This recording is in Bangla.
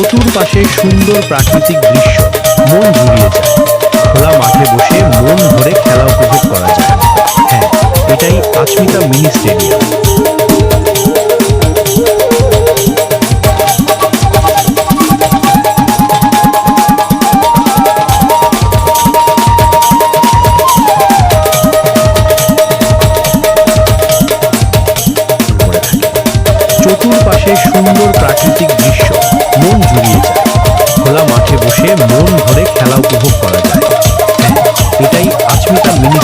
চতুর্পাশে সুন্দর প্রাকৃতিক দৃশ্য। মন জুড়িয়ে যায়। খোলা মাঠে বসে মন ভরে খেলা উপভোগ করা যায়। হ্যাঁ এটাই আচমিতা মিনি স্টেডিয়াম। চতুর্পাশে সুন্দর প্রাকৃতিক উপভোগ করা যায়। এটাই আচমিতা মিনি